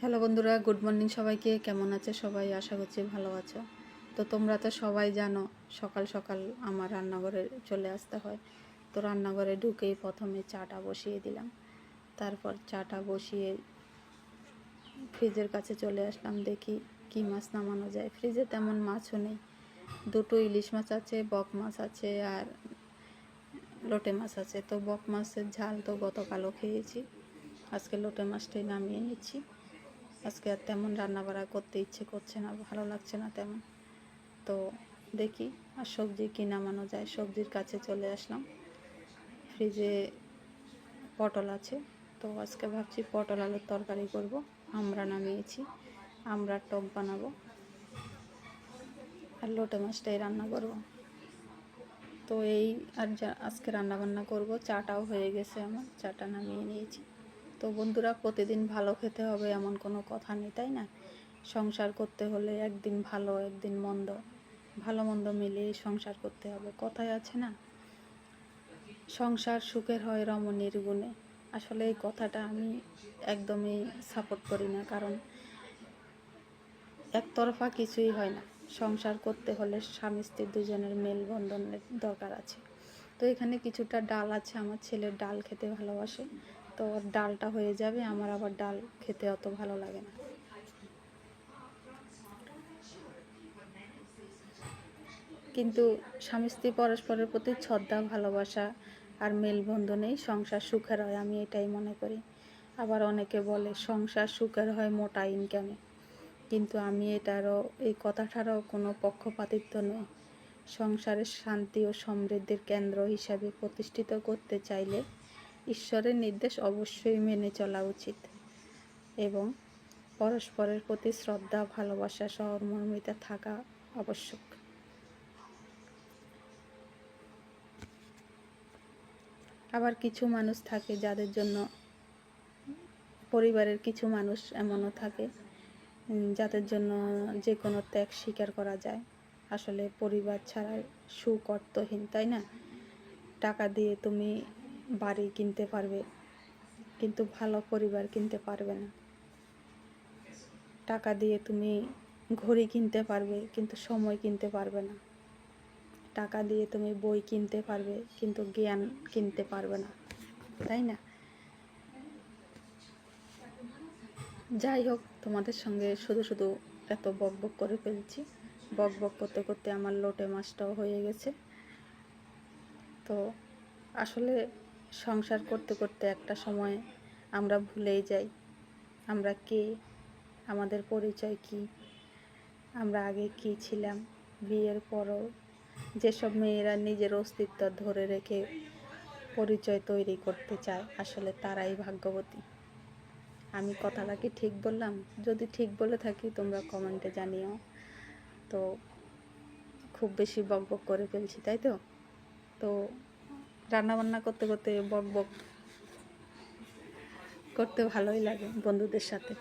Hello বন্ধুরা, good morning সবাইকে। কেমন আছে সবাই? আশা করছি ভালো আছো। তো তোমরা তো সবাই জানো, সকাল সকাল আমার রান্নাঘরে চলে আসতে হয়। তো রান্নাঘরে ঢুকেই প্রথমে চাটা বসিয়ে দিলাম। তারপর চাটা বসিয়ে ফ্রিজের কাছে চলে আসলাম, দেখি কি মাছ নামানো যায়। ফ্রিজে তেমন মাছও নেই। দুটো ইলিশ মাছ আছে, বক মাছ আছে আর লোটে মাছ আছে। তো বক মাছের ঝাল তো গতকালও খেয়েছি। আজকে লোটে মাছটাই নামিয়ে নিচ্ছি। আজকে আর তেমন রান্না বাড়া করতে ইচ্ছে করছে না, ভালো লাগছে না তেমন। তো দেখি আর সবজি কি নামানো যায়। সবজির কাছে চলে আসলাম। ফ্রিজে পটল আছে। তো আজকে ভাবছি পটল আলুর তরকারি করব। আমরা নামিয়েছি। আমরা টক বানাবো। আর লোটে মাছটাই রান্না করব। তো এই আর আজকে রান্না বান্না করব। চাটাও হয়ে গেছে আমার। চাটা নামিয়ে নিয়েছি। তো বন্ধুরা প্রতিদিন ভালো খেতে হবে এমন কোনো কথা নেই, তাই না? সংসার করতে হলে একদিন ভালো, একদিন মন্দ, ভালো মন্দ মিলিয়ে সংসার করতে হবে কথায় আছে না? সংসার সুখের হয় রমণীর গুণে, আসলে এই কথাটা আমি একদমই সাপোর্ট করি না, কারণ একতরফা কিছুই হয় না, সংসার করতে হলে স্বামী স্ত্রী দুজনের মেলবন্ধনের দরকার আছে। তো এখানে কিছুটা ডাল আছে, আমার ছেলের ডাল খেতে ভালোবাসে তো ডালটা হয়ে যাবে, আমার আবার ডাল খেতে অত ভালো লাগে না। কিন্তু স্বামী স্ত্রী পরস্পরের প্রতি শ্রদ্ধা, ভালোবাসা আর মেলবন্ধনেই সংসার সুখের হয়, আমি এটাই মনে করি। আবার অনেকে বলে, সংসার সুখের হয় মোটা ইনকামে কিন্তু আমি এটারও, এই কথাটারও কোনো পক্ষপাতিত্ব নয় সংসারের শান্তি ও সমৃদ্ধির কেন্দ্র হিসাবে প্রতিষ্ঠিত করতে চাইলে ঈশ্বরের নির্দেশ অবশ্যই মেনে চলা উচিত এবং পরস্পরের প্রতি শ্রদ্ধা, ভালোবাসা, সহমর্মিতা থাকা আবশ্যক। আবার কিছু মানুষ থাকে যাদের জন্য, পরিবারের কিছু মানুষ এমনও থাকে যাদের জন্য যে কোনো ত্যাগ স্বীকার করা যায়। আসলে পরিবার ছাড়া সুখ, অর্থহীন, তাই না? টাকা দিয়ে তুমি বাড়ি কিনতে পারবে, কিন্তু ভালো পরিবার কিনতে পারবে না। টাকা দিয়ে তুমি ঘড়ি কিনতে পারবে, কিন্তু সময় কিনতে পারবে না। টাকা দিয়ে তুমি বই কিনতে পারবে, কিন্তু জ্ঞান কিনতে পারবে না। তাই না? যাই হোক, তোমাদের সঙ্গে শুধু শুধু এত বক বক করে ফেলছি। বক বক করতে করতে আমার লোটে মাছটাও হয়ে গেছে। তো আসলে সংসার করতে করতে একটা সময় আমরা ভুলেই যাই। আমরা কে? আমাদের পরিচয় কি? আমরা আগে কি ছিলাম? বিয়ের পরও যেসব মেয়েরা নিজের অস্তিত্ব ধরে রেখে পরিচয় তৈরি করতে চায়, আসলে তারাই ভাগ্যবতী। আমি কথাটা কি ঠিক বললাম? যদি ঠিক বলে থাকি, তোমরা কমেন্টে জানিও। তো খুব বেশি বক বক করে ফেলছি, তাই তো? তো রান্না বান্না করতে করতে বক বক করতে ভালোই লাগে বন্ধুদের সাথে।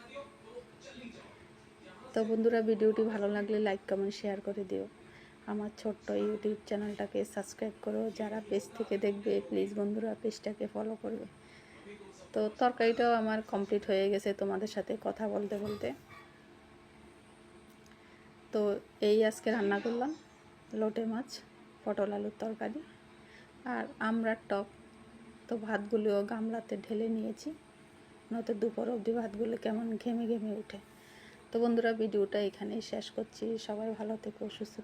তো বন্ধুরা, ভিডিওটি ভালো লাগলে লাইক কমেন্ট শেয়ার করে দিও। আমার ছোট্ট ইউটিউব চ্যানেলটাকে সাবস্ক্রাইব করো। যারা পেজ থেকে দেখবে প্লিজ বন্ধুরা পেজটাকে ফলো করবে। তো তরকারিটাও আমার কমপ্লিট হয়ে গেছে তোমাদের সাথে কথা বলতে বলতে। তো এই আজকে রান্না করলাম, লোটে মাছ, পটল আলুর তরকারি। আর আমরার টক তো ভাতগুলিও গামলাতে ঢেলে নিয়েছি, নয়তো দুপুর অবধি ভাতগুলো কেমন ঘেমে ঘেমে উঠে তো বন্ধুরা, ভিডিওটা এখানেই শেষ করছি। সবাই ভালো থেকো, সুস্থ